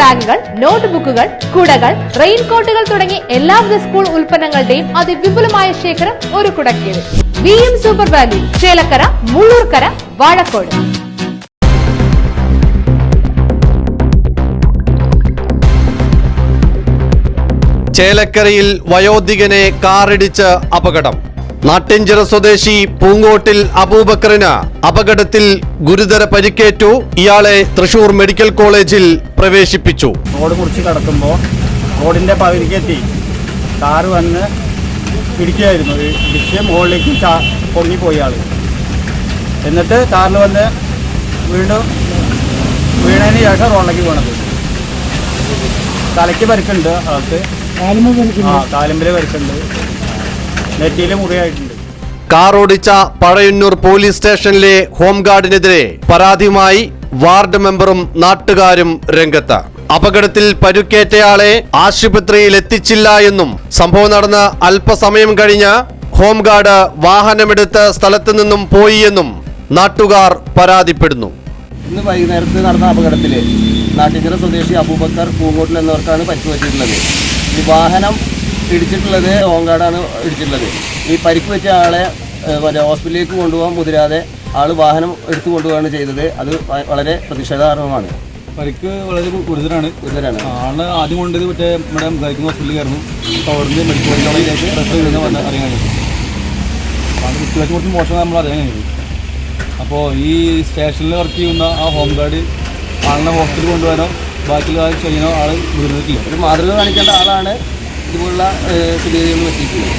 ബാഗുകൾ നോട്ട്ബുക്കുകൾ കുടകൾ റെയിൻകോട്ടുകൾ തുടങ്ങി എല്ലാവിധ സ്കൂൾ ഉൽപ്പന്നങ്ങളുടെയും അതിവിപുലമായ ശേഖരം ഒരു കുടക്കീഴിൽ. V M super value Chelakkara Mullurkara Vazhakode. ചേലക്കരയിൽ വയോധികനെ കാറിടിച്ച് അപകടം. നാട്ടിഞ്ചിറ സ്വദേശി പൂങ്കോട്ടിൽ അബൂബക്കറിന് അപകടത്തിൽ ഗുരുതര പരിക്കേറ്റു. ഇയാളെ തൃശൂർ മെഡിക്കൽ കോളേജിൽ പ്രവേശിപ്പിച്ചു. റോഡ് മുറിച്ച് കടക്കുമ്പോൾ റോഡിന്റെ പകുതിക്കെത്തി. കാറ് വന്ന് ഇടിക്കുകയായിരുന്നു. ഇടിച്ച് മുകളിലേക്ക് പൊങ്ങിപ്പോയി ആൾ. എന്നിട്ട് കാറിൽ വന്ന് വീണ്ടും വീണതിന് ശേഷം റോഡിലേക്ക് വീണത്. തലയ്ക്ക് പരിക്കുണ്ട് ആൾക്ക്. ആ കാലുമ്പിൽ പരിക്കുണ്ട്. നെറ്റിയിൽ മുറിയായിട്ടുണ്ട്. കാർ ഓടിച്ച പഴയന്നൂർ പോലീസ് സ്റ്റേഷനിലെ ഹോംഗാർഡിനെതിരെ പരാതിയുമായി വാർഡ് മെമ്പറും നാട്ടുകാരും രംഗത്ത്. അപകടത്തിൽ പരുക്കേറ്റയാളെ ആശുപത്രിയിൽ എത്തിച്ചില്ല എന്നും സംഭവം നടന്ന അല്പസമയം കഴിഞ്ഞ് ഹോംഗാർഡ് വാഹനമെടുത്ത് സ്ഥലത്തു നിന്നും പോയിയെന്നും നാട്ടുകാർ പരാതിപ്പെടുന്നു. ഇന്ന് വൈകുന്നേരത്ത് നടന്ന അപകടത്തിൽ നാട്ടിക്കര സ്വദേശി അബൂബക്കർ പൂങ്കോട്ടിൽ എന്നിവർക്കാണ് പരിശോധിച്ചിട്ടുള്ളത് പറ്റിയിട്ടുള്ളത് ഈ വാഹനം ഇടിച്ചിട്ടുള്ളത് ഓങ്കാടാണ് ഇടിച്ചിട്ടുള്ളത്. ഈ പരിക്ക് വെച്ച ആളെ മറ്റേ ഹോസ്പിറ്റലിലേക്ക് കൊണ്ടുപോകാൻ മുതിരാതെ ആൾ വാഹനം എടുത്തു കൊണ്ടുപോവുകയാണ് ചെയ്തത്. അത് വളരെ പ്രതിഷേധാർഹമാണ് പരിക്ക് വളരെ ഗുരുതരാണ്. ഗുരുതരാണ്. ആണ് ആദ്യം കൊണ്ടത് മറ്റേ നമ്മുടെ ഹോസ്പിറ്റലിൽ ഹോസ്പിറ്റലിലായിരുന്നു. അപ്പോൾ അവിടുന്ന് മെഡിക്കൽ കോളേജിലേക്ക് റെഫർ ചെയ്ത് വന്ന് അറിയാൻ കഴിഞ്ഞു. സിറ്റുവേഷൻ കുറച്ച് മോശം നമ്മൾ അറിയാൻ കഴിഞ്ഞു. അപ്പോൾ ഈ സ്റ്റേഷനിൽ വർക്ക് ചെയ്യുന്ന ആ ഹോം ഗാർഡ് ആളിനെ ഹോസ്പിറ്റലിൽ കൊണ്ടുപോകാനോ ബാക്കിയുള്ള ചെയ്യാനോ ആൾ ഗുരുതരത്തില്ല ഒരു മാതൃക കാണിക്കേണ്ട ആളാണ് ഇതുപോലുള്ള ഏഹ്, സ്ഥിതിഗതികളിൽ എത്തിയിട്ടുള്ളത്